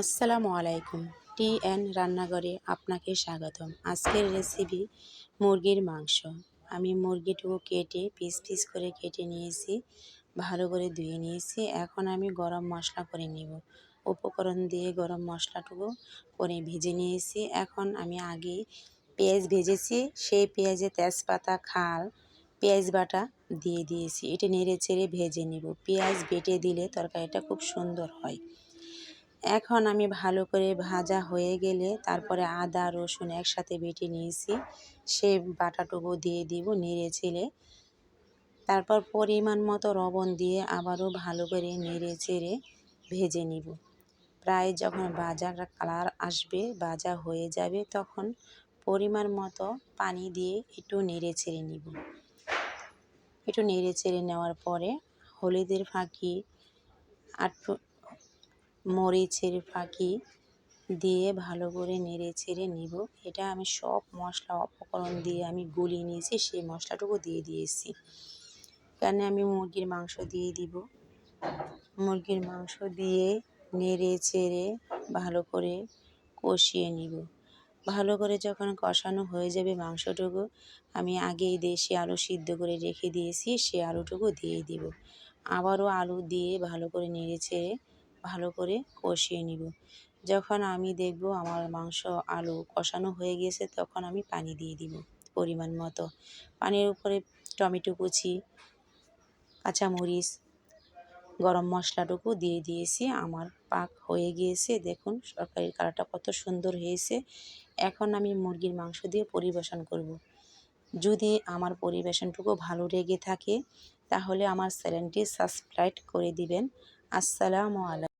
আসসালামু আলাইকুম। T N রান্নাঘরে আপনাকে স্বাগতম। আজকের রেসিপি মুরগির মাংস। আমি মুরগিটুকু কেটে পিস পিস করে কেটে নিয়েছি, ভালো করে ধুয়ে নিয়েছি। এখন আমি গরম মশলা করে নিব। উপকরণ দিয়ে গরম মশলাটুকু করে ভেজে নিয়েছি। এখন আমি আগে পেঁয়াজ ভেজেছি, সেই পেঁয়াজে তেজপাতা, খাল, পেঁয়াজ বাটা দিয়ে দিয়েছি। এটা নেড়ে চেড়ে ভেজে নিব। পেঁয়াজ বেটে দিলে তরকারিটা খুব সুন্দর হয়। এখন আমি ভালো করে ভাজা হয়ে গেলে তারপরে আদা, রসুন একসাথে বেটে নিয়েছি। সে বাটাটুকু দিয়ে দিব নেড়ে চেড়ে। তারপর পরিমাণ মতো লবণ দিয়ে আবারও ভালো করে নেড়ে চেড়ে ভেজে নিব। প্রায় যখন বাজার কালার আসবে, বাজা হয়ে যাবে, তখন পরিমাণ মতো পানি দিয়ে একটু নেড়ে ছেড়ে নিব। একটু নেড়ে চেড়ে নেওয়ার পরে হলুদের ফাঁকি একটু মরিচের ফাঁকি দিয়ে ভালো করে নেড়ে চেড়ে নিব। এটা আমি সব মশলা উপকরণ দিয়ে আমি গুলিয়ে নিয়েছি, সেই মশলাটুকু দিয়ে দিয়েছি। এখানে আমি মুরগির মাংস দিয়ে দিব। মুরগির মাংস দিয়ে নেড়ে চেড়ে ভালো করে কষিয়ে নিব। ভালো করে যখন কষানো হয়ে যাবে মাংসটুকু, আমি আগেই দেশি আলু সিদ্ধ করে রেখে দিয়েছি, সে আলুটুকু দিয়ে দিব। আবারও আলু দিয়ে ভালো করে নেড়ে চেড়ে ভালো করে কষিয়ে নিব। যখন আমি দেখব আমার মাংস আলু কষানো হয়ে গেছে, তখন আমি পানি দিয়ে দিব পরিমাণ মতো। পানির উপরে টমেটো কুচি, কাঁচামরিচ, গরম মশলাটুকু দিয়ে দিয়েছি। আমার পাক হয়ে গিয়েছে। দেখুন সরকারির কালারটা কত সুন্দর হয়েছে। এখন আমি মুরগির মাংস দিয়ে পরিবেশন করব। যদি আমার পরিবেশনটুকু ভালো লেগে থাকে, তাহলে আমার চ্যানেলটি সাবস্ক্রাইব করে দিবেন। আসসালামু আলাইকুম।